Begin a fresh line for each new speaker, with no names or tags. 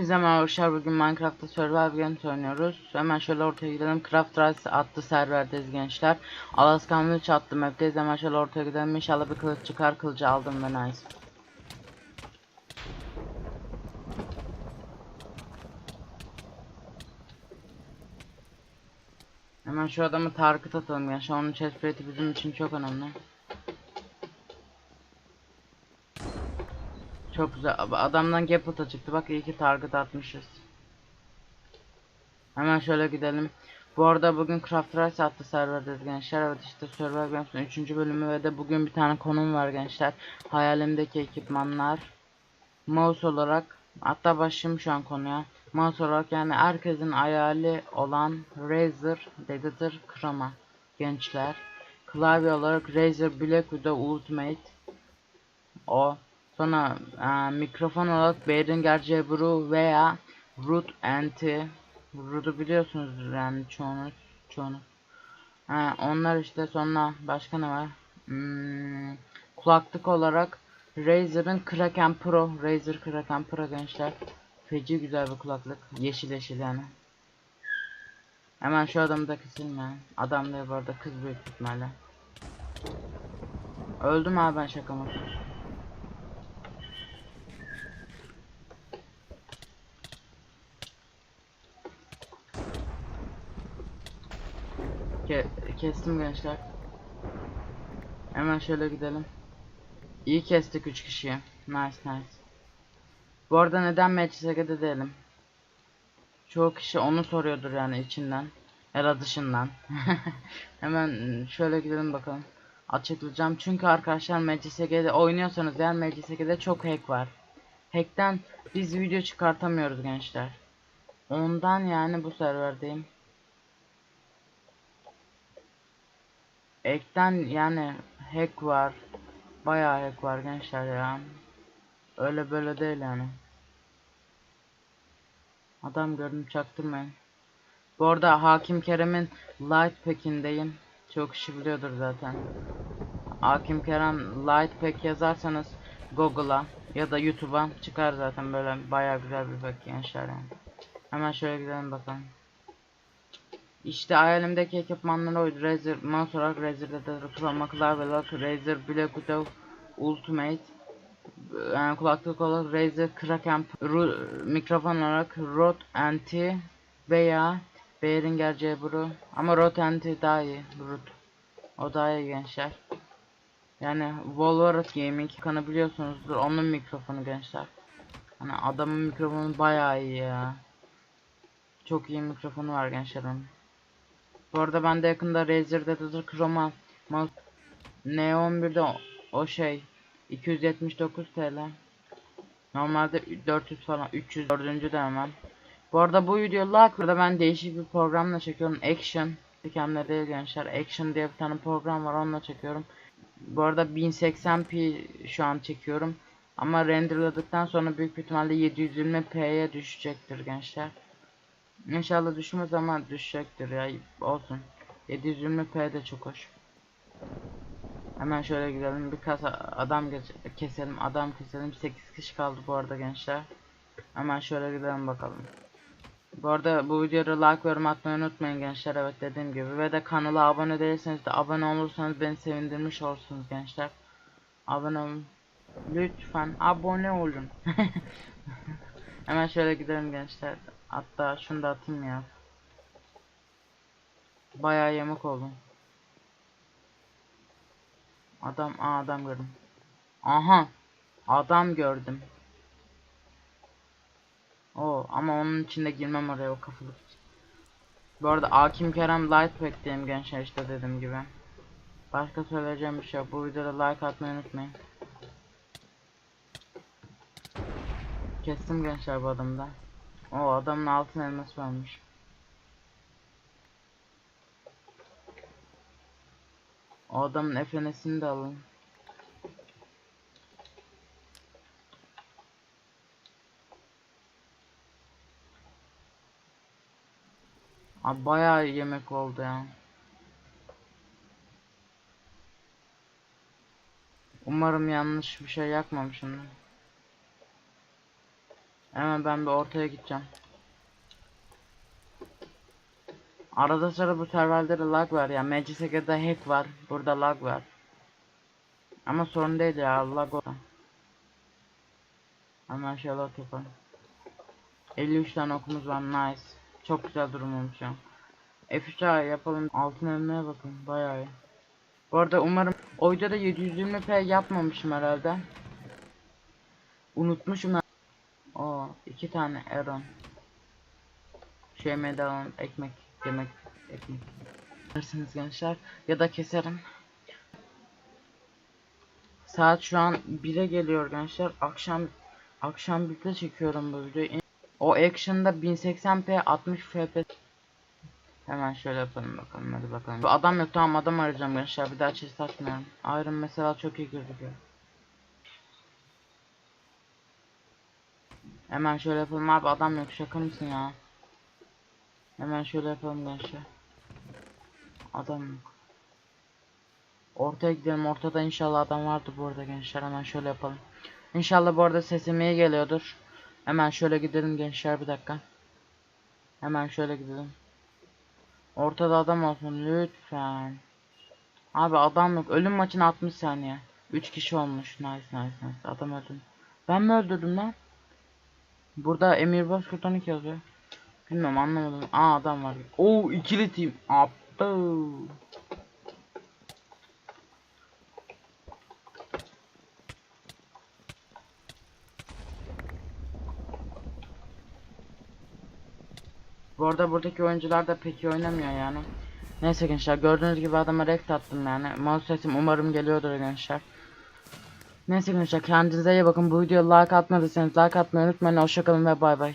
Hepinize merhaba arkadaşlar. Bugün Minecraft'ta Survival Games oynuyoruz. Hemen şöyle ortaya gidelim. Craft Rice adlı serverdeyiz gençler. Alaskan Witch map'teyiz. Hemen şöyle ortaya gidelim. İnşallah bir kılıç çıkar. Kılıcı aldım ve nice. Hemen şu adamı target atalım gençler. Onun chest bizim için çok önemli. Çok güzel. Adamdan Gapota çıktı. Bak iyi ki target atmışız. Hemen şöyle gidelim. Bu arada bugün Craft Rice adlı serverdeyiz gençler. Evet işte Survival Games'in 3. bölümü ve de bugün bir tane konum var gençler. Hayalimdeki ekipmanlar. Mouse olarak hatta başlayayım şu an konuya. Mouse olarak yani herkesin hayali olan Razer Editor Chroma gençler. Klavye olarak Razer Black Widow Ultimate. O Sonra e, mikrofon olarak Behringer Cebru veya Root Anti Root'u biliyorsunuz yani çoğunuz çoğunuz. Ha, onlar işte sonra başka ne var? Hmm, kulaklık olarak Razer'ın Kraken Pro Razer Kraken Pro gençler. Feci güzel bir kulaklık. Yeşil yeşil yani. Hemen şu adamı da keselim ya. Adam da bu arada kız büyük ihtimalle. Öldüm abi ben şaka mı? Kestim gençler. Hemen şöyle gidelim. İyi kestik 3 kişiyi. Nice nice. Bu arada neden MCSG'de değilim? Çoğu kişi onu soruyordur yani içinden. Ya da dışından. Hemen şöyle gidelim bakalım. Açıklayacağım. Çünkü arkadaşlar MCSG'de oynuyorsanız eğer MCSG'de çok hack var. Hack'ten biz video çıkartamıyoruz gençler. Ondan yani bu serverdeyim. Ekten yani hack var. Bayağı hack var gençler ya. Öyle böyle değil yani. Adam gördüm çaktırmayın. Bu arada Hakim Kerem'in Light Pack'indeyim. Çok kişi biliyordur zaten. Hakim Kerem Light Pack yazarsanız Google'a ya da YouTube'a çıkar zaten böyle bayağı güzel bir pack gençler yani. Hemen şöyle gidelim bakalım. İşte hayalimdeki ekipmanlar oydu. Razer mouse olarak Razer'da da Chroma klavye olarak Razer Black Widow Ultimate yani kulaklık olarak Razer Kraken Ru- mikrofon olarak Rode Anti veya Behringer Cebru ama Rode Anti daha iyi Rode o daha iyi gençler. Yani Wolverine Gaming kanı biliyorsunuzdur. Onun mikrofonu gençler. Hani adamın mikrofonu bayağı iyi ya. Çok iyi mikrofonu var gençler onun bu arada ben de yakında Razer Editor Chroma mouse Neon 1'de o, şey 279 TL. Normalde 400 falan 304. denemem. Bu arada bu video like burada ben değişik bir programla çekiyorum. Action. Dikemde değil gençler. Action diye bir tane program var onunla çekiyorum. Bu arada 1080p şu an çekiyorum. Ama renderladıktan sonra büyük bir ihtimalle 720p'ye düşecektir gençler. İnşallah düşmez ama düşecektir ya olsun. 720p de çok hoş. Hemen şöyle gidelim birkaç adam geç- keselim adam keselim 8 kişi kaldı bu arada gençler. Hemen şöyle gidelim bakalım. Bu arada bu videoda like ve yorum atmayı unutmayın gençler evet dediğim gibi ve de kanala abone değilseniz de abone olursanız beni sevindirmiş olursunuz gençler. Abone olun. Lütfen abone olun. Hemen şöyle gidelim gençler. Hatta şunu da atayım ya. Bayağı yemek oldum. Adam, aa adam gördüm. Aha, adam gördüm. O ama onun içinde girmem oraya o kafalık. Bu arada Akim Kerem Light Pack'teyim gençler işte dediğim gibi. Başka söyleyeceğim bir şey yok. Bu videoda like atmayı unutmayın. Kestim gençler bu adamda. O adamın altın elması varmış. O adamın efenesini de alın. Abi bayağı yemek oldu ya. Umarım yanlış bir şey yakmamışım. Hemen ben bir ortaya gideceğim. Arada sırada bu serverlerde lag var ya. MCSG'de hack var. Burada lag var. Ama sorun değil ya lag o. Hemen şöyle yapalım. 53 tane okumuz var nice. Çok güzel durum olmuş şu an. F3 yapalım. Altın elmeye bakın bayağı iyi. Bu arada umarım o videoda 720p yapmamışım herhalde. Unutmuşum. O iki tane Aaron. Şey medalon ekmek yemek ekmek. Dersiniz gençler ya da keserim. Saat şu an 1'e geliyor gençler. Akşam akşam 1'de çekiyorum bu videoyu. O action'da 1080p 60 fps. Hemen şöyle yapalım bakalım hadi bakalım. Bu adam yok tamam adam arayacağım gençler bir daha chest açmıyorum. Iron mesela çok iyi gözüküyor. Hemen şöyle yapalım abi adam yok şaka mısın ya? Hemen şöyle yapalım gençler. Adam yok. Ortaya gidelim ortada inşallah adam vardı bu arada gençler hemen şöyle yapalım. İnşallah bu arada sesim iyi geliyordur. Hemen şöyle gidelim gençler bir dakika. Hemen şöyle gidelim. Ortada adam olsun lütfen. Abi adam yok. Ölüm maçın 60 saniye. 3 kişi olmuş. Nice nice nice. Adam öldü. Ben mi öldürdüm lan? Burada Emir Bozkurt'tan yazıyor. Bilmiyorum anlamadım. Aa adam var. Oo ikili team. Aptı. Bu arada buradaki oyuncular da pek iyi oynamıyor yani. Neyse gençler gördüğünüz gibi adama rekt attım yani. Mouse sesim umarım geliyordur gençler. Neyse gençler kendinize iyi bakın. Bu videoya like atmadıysanız like atmayı unutmayın. Hoşçakalın ve bay bay.